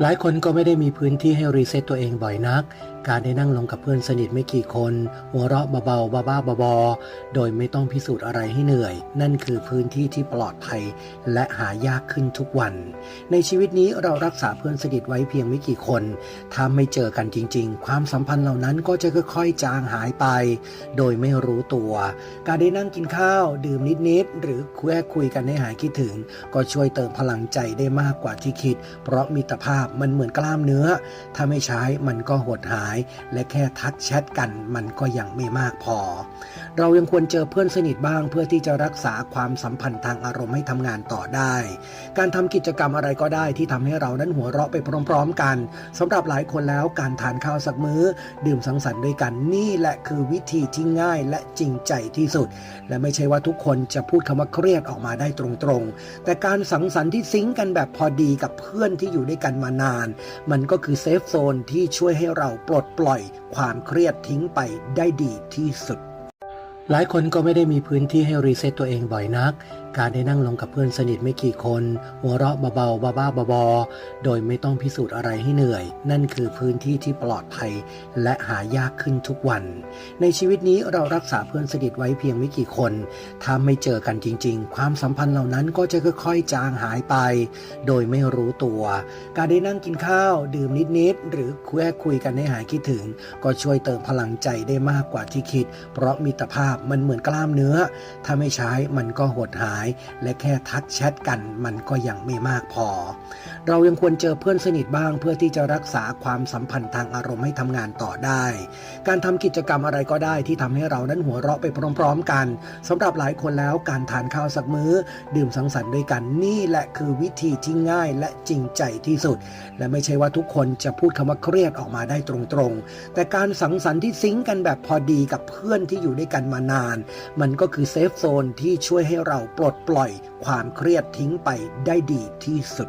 หลายคนก็ไม่ได้มีพื้นที่ให้รีเซ็ตตัวเองบ่อยนัก การได้นั่งลงกับเพื่อนสนิทไม่กี่คน หัวเราะเบาๆบ้าๆบอๆโดยไม่ต้องพิสูจน์อะไรให้เหนื่อย นั่นคือพื้นที่ที่ปลอดภัย และหายากขึ้นทุกวัน ในชีวิตนี้เรารักษาเพื่อนสนิทไว้เพียงไม่กี่คน ถ้าไม่เจอกันจริง ๆ ความสัมพันธ์เหล่านั้นก็จะค่อยๆ จางหายไป โดยไม่รู้ตัว การได้นั่งกินข้าว ดื่มนิดๆหรือแค่คุยกันให้หายคิดถึง ก็ช่วยเติมพลังใจได้มากกว่าที่คิด เพราะมิตรภาพมันเหมือนกล้ามเนื้อ ถ้าไม่ใช้มันก็หดหาย และแค่ทักแชทกันมันก็ยังไม่มากพอ เรายังควรเจอเพื่อนสนิทบ้าง เพื่อที่จะรักษาความสัมพันธ์ทางอารมณ์ให้ทำงานต่อได้ การทำกิจกรรมอะไรก็ได้ที่ทำให้เรานั้นหัวเราะไปพร้อมๆกันสำหรับหลายคนแล้วการทานข้าวสักมื้อ ดื่มสังสรรค์ด้วยกันนี่แหละคือวิธีที่ง่ายและจริงใจที่สุด และไม่ใช่ว่าทุกคนจะพูดคำว่าเครียดออกมาได้ตรงๆ แต่การสังสรรค์ที่ซิงก์กันแบบพอดีกับเพื่อนที่อยู่ด้วยกันมานาน มันก็คือเซฟโซนที่ช่วยให้เราปลดปล่อยความเครียดทิ้งไปได้ดีที่สุดหลายคนก็ไม่ได้มีพื้นที่ให้รีเซ็ตตัวเองบ่อยนัก การได้นั่งลงกับเพื่อนสนิทไม่กี่คน หัวเราะเบาๆบ้าๆบอๆโดยไม่ต้องพิสูจน์อะไรให้เหนื่อย นั่นคือพื้นที่ที่ปลอดภัย และหายากขึ้นทุกวัน ในชีวิตนี้เรารักษาเพื่อนสนิทไว้เพียงไม่กี่คน ถ้าไม่เจอกันจริง ๆ ความสัมพันธ์เหล่านั้นก็จะค่อยๆ จางหายไป โดยไม่รู้ตัว การได้นั่งกินข้าว ดื่มนิดๆหรือแค่คุยกันให้หายคิดถึง ก็ช่วยเติมพลังใจได้มากกว่าที่คิด เพราะมิตรภาพมันเหมือนกล้ามเนื้อ ถ้าไม่ใช้มันก็หดหายและแค่ทักแชทกันมันก็ยังไม่มากพอ เรายังควรเจอเพื่อนสนิทบ้าง เพื่อที่จะรักษาความสัมพันธ์ทางอารมณ์ให้ทำงานต่อได้ การทำกิจกรรมอะไรก็ได้ที่ทำให้เรานั้นหัวเราะไปพร้อมๆกันสำหรับหลายคนแล้วการทานข้าวสักมื้อ ดื่มสังสรรค์ด้วยกันนี่แหละคือวิธีที่ง่ายและจริงใจที่สุด และไม่ใช่ว่าทุกคนจะพูดคำว่าเครียดออกมาได้ตรงๆ แต่การสังสรรค์ที่ซิงก์กันแบบพอดีกับเพื่อนที่อยู่ด้วยกันมานาน มันก็คือเซฟโซนที่ช่วยให้เราปลดปล่อยความเครียดทิ้งไปได้ดีที่สุด